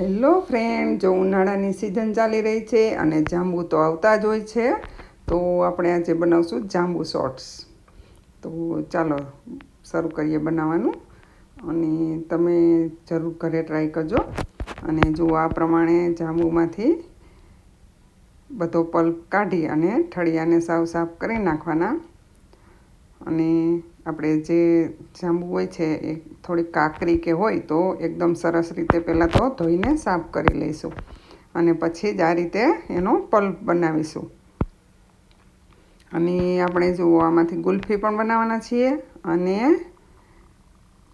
Hello friend, જો ઉનાળાની season ચાલી રહી છે અને જાંબુ તો આવતા જ હોય છે, તો આપણે આજે બનાવશું જાંબુ શોર્ટ્સ. તો ચાલો, શરૂ કરીએ બનાવવાનું. અને તમે જરૂર ઘરે ટ્રાય કરજો. અને જો આ પ્રમાણે જાંબુમાંથી બધો પલ્પ કાઢી અને ઠળિયાને સાવ સાફ કરી નાખવાના. અને આપણે જે જાંબુ હોય છે એ થોડી કાકરી કે હોય તો એકદમ સરસ રીતે પહેલાં તો ધોઈને સાફ કરી લઈશું. અને પછી જ આ રીતે એનો પલ્પ બનાવીશું. અને આપણે જુઓ, આમાંથી ગુલ્ફી પણ બનાવવાના છીએ અને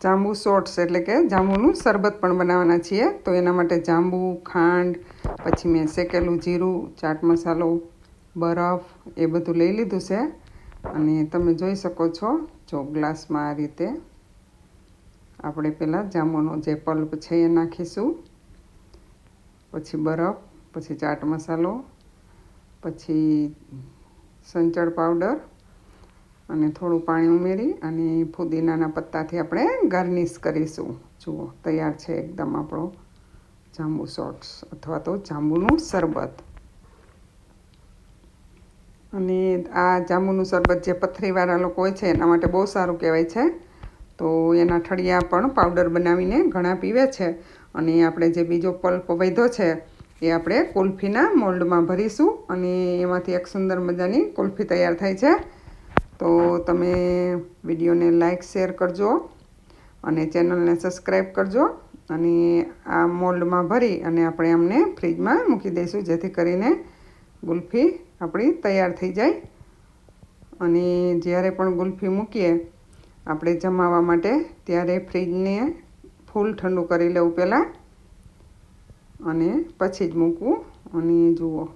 જાંબુ શોર્ટ્સ એટલે કે જાંબુનું શરબત પણ બનાવવાના છીએ. તો એના માટે જાંબુ, ખાંડ, પછી મેં શેકેલું જીરું, ચાટ મસાલો, બરફ એ બધું લઈ લીધું છે. અને તમે જોઈ શકો છો, જો ગ્લાસમાં આ રીતે આપણે પહેલાં જાંબુનો જે પલ્પ છે એ નાખીશું. પછી બરફ, પછી ચાટ મસાલો, પછી સંચળ પાવડર અને થોડું પાણી ઉમેરી અને ફુદીનાના પત્તાથી આપણે ગાર્નિશ કરીશું. જુઓ, તૈયાર છે એકદમ આપણો જાંબુ શોર્ટ્સ અથવા તો જાંબુનું શરબત. અને આ જાંબુનું શરબત જે પથરીવાળા લોકો હોય છે, એના માટે બહુ સારું કહેવાય છે. તો એના ઠળિયા પણ પાવડર બનાવીને ઘણા પીવે છે. અને આપણે જે બીજો પલ્પ વધ્યો છે, એ આપણે કુલ્ફીના મોલ્ડમાં ભરીશું અને એમાંથી એક સુંદર મજાની કુલ્ફી તૈયાર થાય છે. તો તમે વિડીયોને લાઇક શેર કરજો અને ચેનલને સબસ્ક્રાઈબ કરજો અને આ મોલ્ડમાં ભરી અને આપણે અમને ફ્રીજમાં મૂકી દઈશું, જેથી કરીને ગુલ્ફી આપણી તૈયાર થઈ જાય. અને જ્યારે પણ ગુલ્ફી મૂકીએ, આપણે જમાવવા માટે ત્યારે ફ્રીજને ફૂલ ઠંડુ કરી લેવું પહેલાં અને પછી જ મૂકવું. અને જુઓ